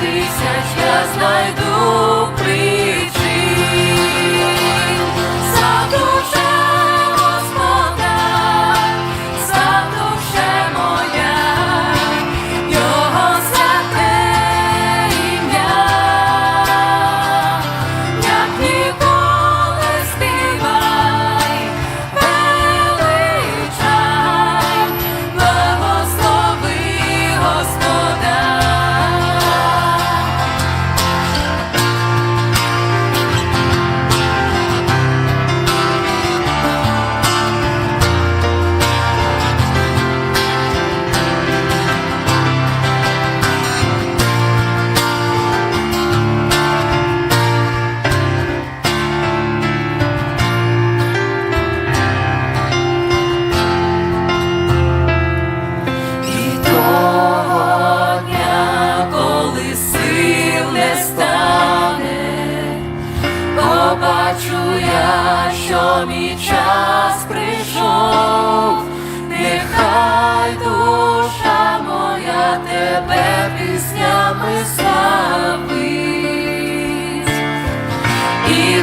тисяч я знайду.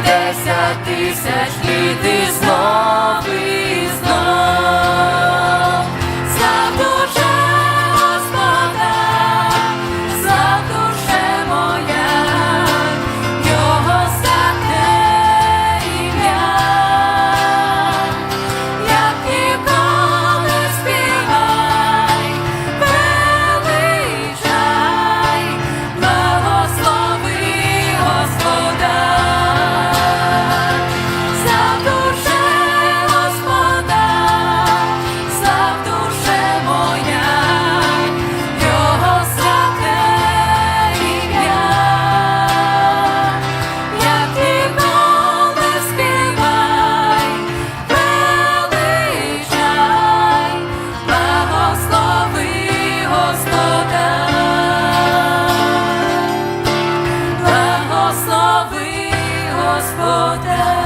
десять тисяч, і ти знову. Ви Господа.